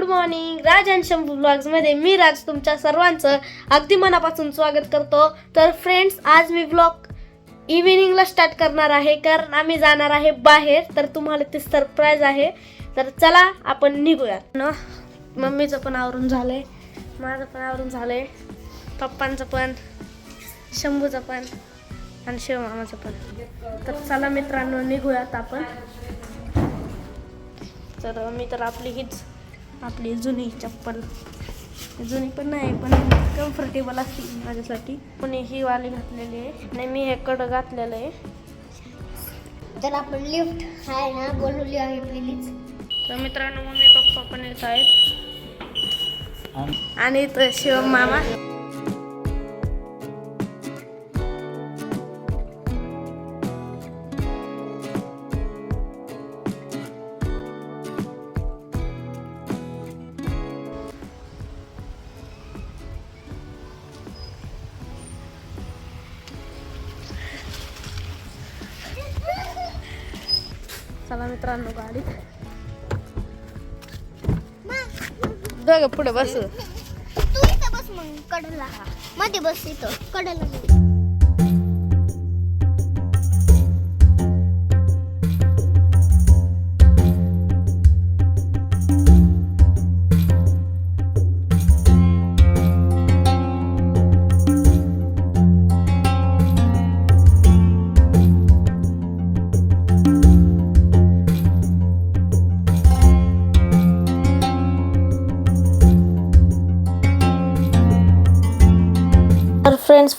Good morning Raj and Shambhu ब्लॉग्समध्ये मी राज तुमच्या सर्वांचं अगदी मनापासून स्वागत करतो. तर फ्रेंड्स आज मी ब्लॉग इव्हिनिंगला स्टार्ट करणार आहे कारण आम्ही जाणार आहे बाहेर. तर तुम्हाला ते सरप्राईज आहे. तर चला आपण निघूयात. न मम्मीचं पण आवरून झालंय. माझं पण आवरून झालंय. पप्पांचं पण. शंभूचं पण. आणि शिवमामाचं पण. तर चला मित्रांनो निघूयात आपण. तर मी तर आपली हीच आपली जुनी चप्पल. जुनी पण नाही पण कम्फर्टेबल असते माझ्यासाठी. पण ही वाली घातलेली आहे. आणि मी हे कडं घातलेलं आहे. तर आपण लिफ्ट आहे ना बोलवली आहे पहिलीच. तर मित्रांनो मम्मी पप्पा पण येत आहेत. आणि इथं शिवम मामा. चला मित्रांनो गाडीत. दोघं पुढे बस. तू इथं बस मग कडला. मध्ये बस इथं कडला.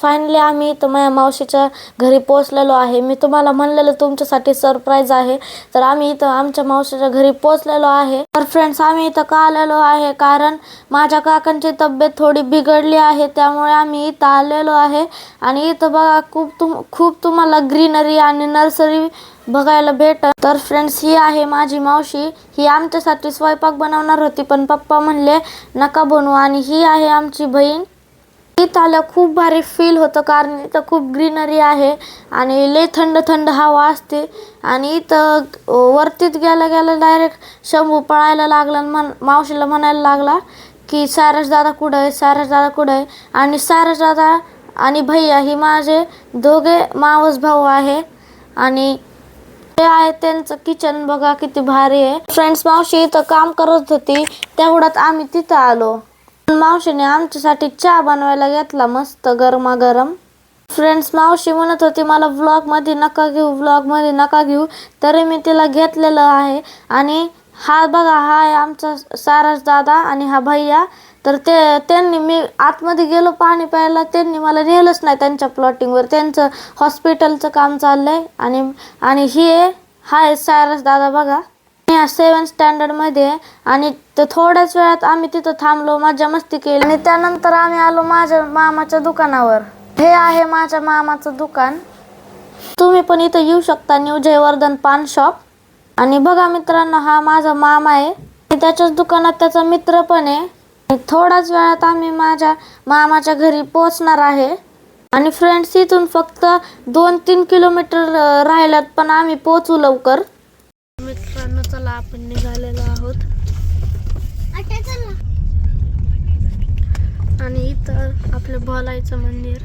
फायनली आम्ही इथं माझ्या मावशीच्या घरी पोचलेलो आहे. मी तुम्हाला म्हणलेलं तुमच्यासाठी सरप्राईज आहे. तर आम्ही इथं आमच्या मावशीच्या घरी पोचलेलो आहे. तर फ्रेंड्स आम्ही इथं का आलेलो आहे? कारण माझ्या काकांची तब्येत थोडी बिघडली आहे त्यामुळे आम्ही इथं आलेलो आहे. आणि इथं बघा खूप तुम खूप तुम्हाला ग्रीनरी आणि नर्सरी बघायला भेटत तर फ्रेंड्स ही आहे माझी मावशी. ही आमच्यासाठी स्वयंपाक बनवणार होती पण पप्पा म्हणले नका बनवू. आणि ही आहे आमची बहीण. इथं आलं खूप भारी फील होतं कारण इथं खूप ग्रीनरी आहे आणि लय थंड थंड हवा असते आणि इथं वरतीत गेल्या गेल्या डायरेक्ट शंभू पळायला लागला आणि म्हण मावशीला म्हणायला लागला की सारस दादा कुठं आहे? सारस दादा कुठं आहे? आणि सारस दादा आणि भैया ही माझे दोघे मावस भाऊ आहे आणि ते आहे त्यांचं किचन बघा किती भारी आहे. फ्रेंड्स मावशी इथं काम करत होती तेवढ्यात आम्ही तिथं आलो. मावशीने आमच्यासाठी चहा बनवायला घेतला मस्त गरमागरम. फ्रेंड्स मावशी म्हणत होती मला व्लॉगमध्ये नका घेऊ व्लॉगमध्ये नका घेऊ. तरी मी तिला घेतलेलं आहे. आणि हा बघा हा आहे आमचा सारस दादा आणि हा भैया. तर ते त्यांनी मी आतमध्ये गेलो पाणी प्यायला त्यांनी मला नेलंच नाही त्यांच्या प्लॉटिंगवर त्यांचं हॉस्पिटलचं काम चाललंय. आणि आणि हे हा आहे सारस दादा बघा. या सेवन स्टँडर्डमध्ये आणि तर थोड्याच वेळात आम्ही तिथं थांबलो मजा मस्ती केली. आणि त्यानंतर आम्ही आलो माझ्या मामाच्या दुकानावर. हे आहे माझ्या मामाचं दुकान. तुम्ही पण इथं येऊ शकता न्यू जयवर्धन पान शॉप आणि बघा मित्रांनो हा माझा मामा आहे. त्याच्याच दुकानात त्याचा मित्र पण आहे. आणि थोड्याच वेळात आम्ही माझ्या मामाच्या घरी पोचणार आहे. आणि फ्रेंड्स इथून फक्त दोन तीन किलोमीटर राहिल्यात पण आम्ही पोचू लवकर. आपण निघालेलो आहोत. आणि इथं आपलं बोलायचं मंदिर.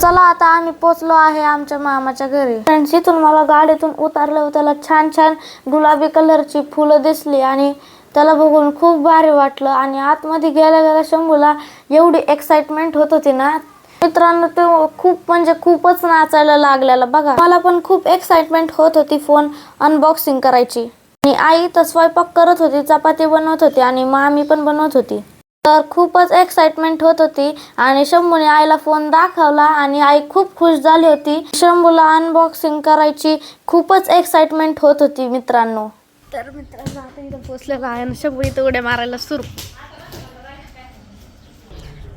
चला आता आम्ही पोचलो आहे आमच्या मामाच्या घरी. फ्रेंड्स इथून मला गाडीतून उतरलं त्याला छान छान गुलाबी कलरची फुलं दिसली आणि त्याला बघून खूप भारी वाटलं. आणि आतमध्ये गेल्या गेल्या शंभूला एवढी एक्साइटमेंट होत होती ना मित्रांनो तो खूप म्हणजे खूपच नाचायला लागलेला बघा. मला पण खूप एक्साइटमेंट होत होती फोन अनबॉक्सिंग करायची. आणि आई तर स्वयंपाक करत होती चपाती बनवत होती आणि मामी पण बनवत होती. तर खूपच एक्साइटमेंट होत होती आणि शंभूने आईला फोन दाखवला आणि आई खूप खुश झाली होती. शंभूला अनबॉक्सिंग करायची खूपच एक्साइटमेंट होत होती मित्रांनो. तर मित्रांनो आता इथं पोचलेला आहे आणि शंभू इथं उड्या मारायला सुरू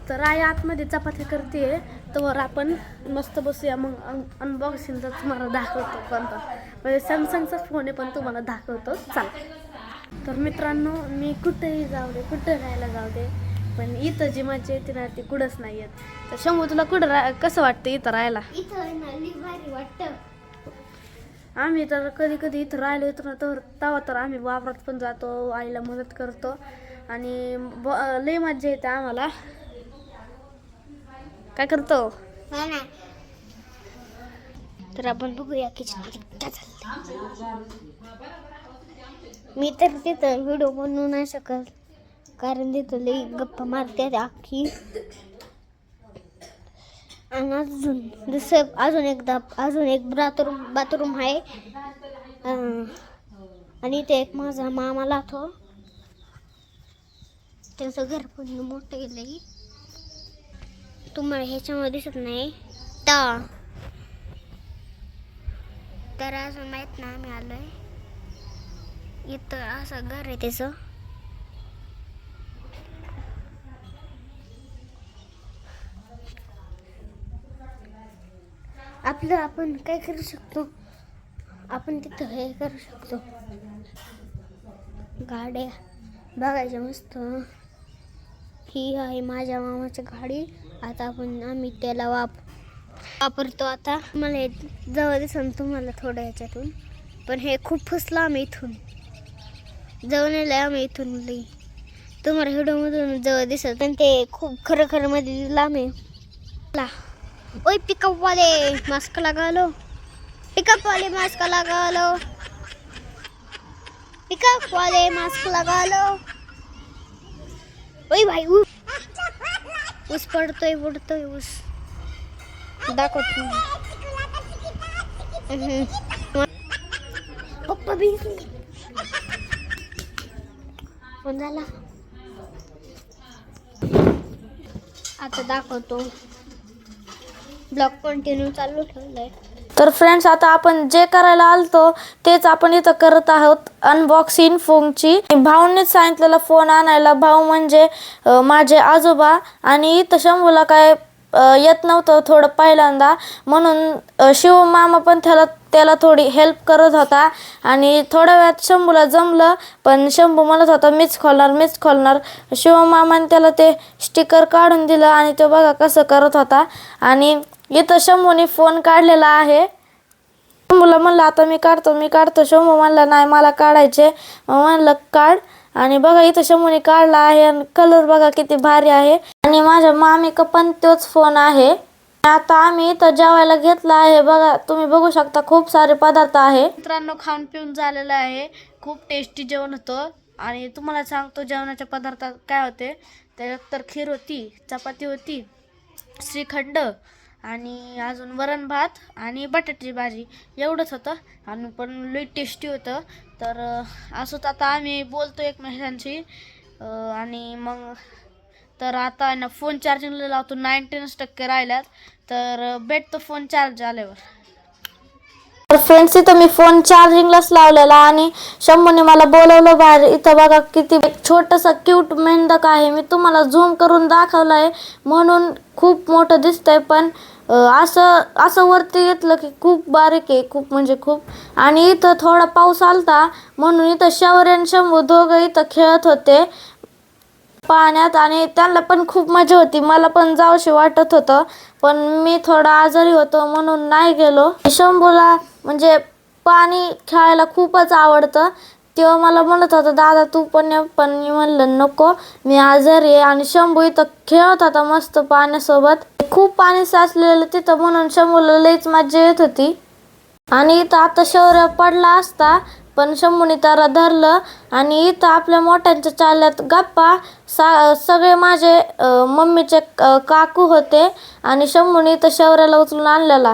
तर आई आतमध्ये चपाती करते तर आपण मस्त बसूया. मग अनबॉक्सिंगचा तुम्हाला दाखवतो कोणता. म्हणजे सॅमसंगचा फोन आहे पण तुम्हाला दाखवतो. चला. तर मित्रांनो मी कुठेही जाऊ दे कुठं राहायला जाऊ दे पण इथं जी मजा येते ना ती कुठंच नाही येत. तर शंभू तुला कुठं रा कसं वाटतं इथं राहायला? इथं आम्ही तर कधी कधी इथं राहिलो होतो ना तर तेव्हा तर आम्ही वावरात पण जातो आईला मदत करतो. आणि ब लई मज्जा येते आम्हाला. काय करतो? ना तर आपण बघूया किचन काय मी तर तिथं व्हिडिओ बनवू नाही शकत. कारण तिथं लई गप्पा मारते अख्खी आणि अजून दुसरं अजून एकदा अजून एक बाथरूम बाथरूम आहे. आणि इथे एक माझा मामा लाथो त्याचं घर पण मोठं आहे लई. तुम्हाला ह्याच्यामध्ये दिसत नाही. ता तर अजून माहीत नाही आम्ही आलोय. इथं असं घर आहे त्याचं. आपलं आपण काय करू शकतो? आपण तिथं हे करू शकतो. गाड्या बघायच्या मस्त. ही आहे माझ्या मामाची गाडी. आता आपण आम्ही त्याला वाप वापरतो आता. मला जवळ दिसन तुम्हाला थोडं ह्याच्यातून पण हे खूप फसलं आम्ही इथून. जवळ नेलं आम्ही इथून लई. तुम्हाला हिडोमधून जवळ दिसत पण ते खूप खरं खरं मध्ये लांब आहे ओय पिकअप वाले मास्क लागालो. पिकअपवाले पिकअप वाले मास्क लागालो. पिकअप वाले मास्क लागालो. ओय भाई ऊस ऊस पडतोय पडतोय ऊस दाखवतो पप्पा बी फोन झाला. आता दाखवतो. ब्लॉग कंटिन्यू चालू ठेवलाय. तर फ्रेंड्स आता आपण जे करायला आलतो तेच आपण इथं करत आहोत. अनबॉक्सिंग फोनची भाऊनेच सांगितलेला फोन आणायला. भाऊ म्हणजे माझे आजोबा आणि इथं शंभूला काय येत नव्हतं थोडं पहिल्यांदा. म्हणून शिव मामा पण त्याला त्याला थोडी हेल्प करत होता. आणि थोड्या वेळात शंभूला जमलं पण शंभू म्हणत होता मीच खोलणार मीच खोलणार. शिवमामाने त्याला ते स्टिकर काढून दिलं आणि तो बघा कसं करत होता. आणि इथं शंभूने फोन काढलेला आहे. शंभूला म्हणलं आता मी काढतो मी काढतो. शंभू म्हणला नाही मला काढायचे. मग म्हणलं काढ. आणि बघा इथं शंभूने काढला आहे आणि कलर बघा किती भारी आहे. आणि माझ्या मामीका पण तोच फोन आहे. आता आम्ही इथं जेवायला घेतला आहे. बघा तुम्ही बघू शकता खूप सारे पदार्थ आहे. मित्रांनो खाऊन पिऊन झालेलं आहे. खूप टेस्टी जेवण होतं. आणि तुम्हाला सांगतो जेवणाच्या पदार्थात काय होते? त्याच्यात तर खीर होती चपाती होती श्रीखंड आणि अजून वरण भात आणि बटाट्याची भाजी. एवढंच होतं. आणि पण लई टेस्टी होतं. तर असंच आता आम्ही बोलतो एकमेकांशी. आणि मग तर आता आहे ना फोन चार्जिंगला लावतो. नाईन्टीनच टक्के राहिल्यात. तर भेटतो फोन चार्ज झाल्यावर तर फ्रेंड्स इथं मी फोन चार्जिंगलाच लावलेला आणि शंभूने मला बोलवलं बाहेर. इथं बघा किती छोटंसं क्यूट मेंढक आहे. मी तुम्हाला झूम करून दाखवलं आहे म्हणून खूप मोठं दिसतंय पण असं असं वरती घेतलं की खूप बारीक आहे खूप म्हणजे खूप. आणि इथं थोडा पाऊस आलता म्हणून इथं शौर्य आणि शंभू दोघं इथं खेळत होते. पाण्यात आणि त्यांना पण खूप मजा होती. मला पण जावशी वाटत होतं पण मी थोडा आजारी होतो म्हणून नाही गेलो. शंभूला म्हणजे पाणी खेळायला खूपच आवडतं. तेव्हा मला म्हणत होता दादा तू पण ये. पण मी म्हणलं नको मी आजारी आहे. आणि शंभू इथं खेळत होता मस्त पाण्यासोबत. खूप पाणी साचलेलं तिथं म्हणून शंभूला लईच मजा येत होती. आणि इथं आता शौर्य पडला असता पण शंभूने त्याला धरलं आणि इथं आपल्या मोठ्यांच्या चालल्यात गप्पा सा सगळे माझे मम्मीचे काकू होते आणि शंभूने इथं शौर्याला उचलून आणलेला.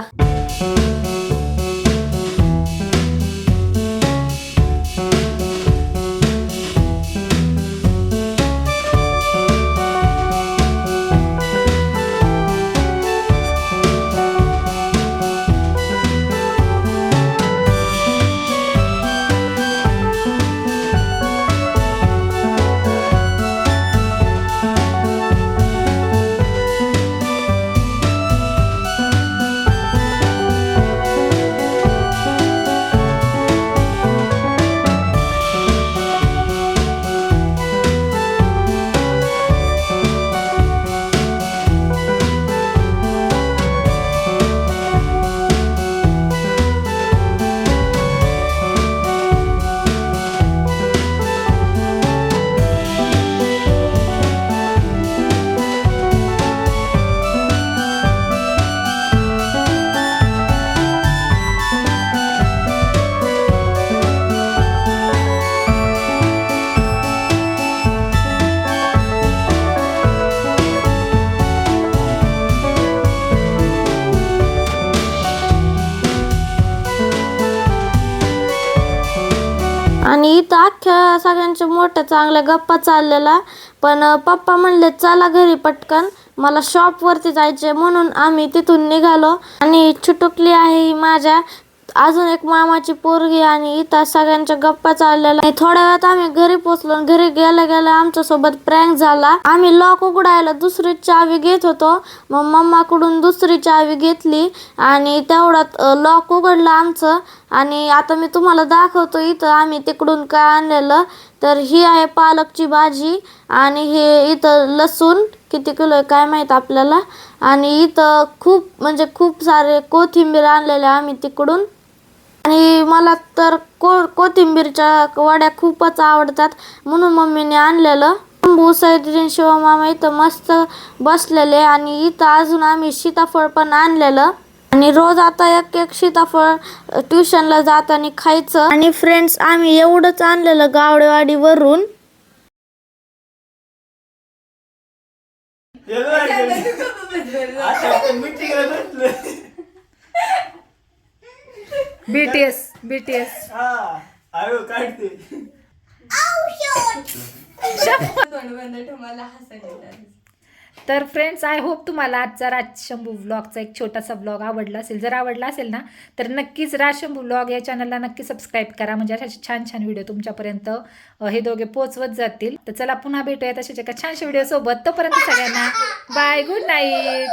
आणि इथं अख्ख्या सगळ्यांच्या मोठ्या चांगल्या गप्पा चाललेला पण पप्पा म्हणले चला घरी पटकन. मला शॉपवरती जायचे म्हणून आम्ही तिथून निघालो. आणि छुटुकली आहे माझ्या. अजून एक मामाची पोरगी आणि इथं सगळ्यांच्या गप्पा चाललेला आणि थोड्या वेळात आम्ही घरी पोचलो आणि घरी गेल्या गेल्या आमच्यासोबत प्रँक झाला. आम्ही लॉक उघडायला दुसरी चावी घेत होतो. मग मम्माकडून दुसरी चावी घेतली आणि तेवढ्यात लॉक उघडलं आमचं. आणि आता मी तुम्हाला दाखवतो इथं आम्ही तिकडून काय आणलेलं. तर ही आहे पालकची भाजी आणि हे इथं लसूण किती किलो आहे काय माहीत आपल्याला. आणि इथं खूप म्हणजे खूप सारे कोथिंबीर आणलेले आम्ही तिकडून. आणि मला तर को कोथिंबीरच्या वड्या खूपच आवडतात. म्हणून मम्मीने आणलेलं. शंभू सैद्रीन शिवमामा इथं मस्त बसलेले आणि इथं अजून आम्ही सीताफळ पण आणलेलं. आणि रोज आता एक एक सीताफळ ट्युशनला जाताना खायचं. आणि फ्रेंड्स आम्ही एवढंच आणलेलं गावडेवाडीवरून. बीटीएस बीटीएस तर फ्रेंड्स आय होप तुम्हाला आजचा राज शंभू व्लॉगचा एक छोटासा व्लॉग आवडला असेल. जर आवडला असेल ना तर नक्कीच राज शंभू व्लॉग या चॅनलला नक्की सबस्क्राईब करा. म्हणजे असे छान छान व्हिडिओ तुमच्यापर्यंत अ, हे दोघे पोचवत जातील. तर चला पुन्हा भेटूया तशाच एका छानशा व्हिडिओ सोबत. तोपर्यंत सगळ्यांना बाय गुड नाईट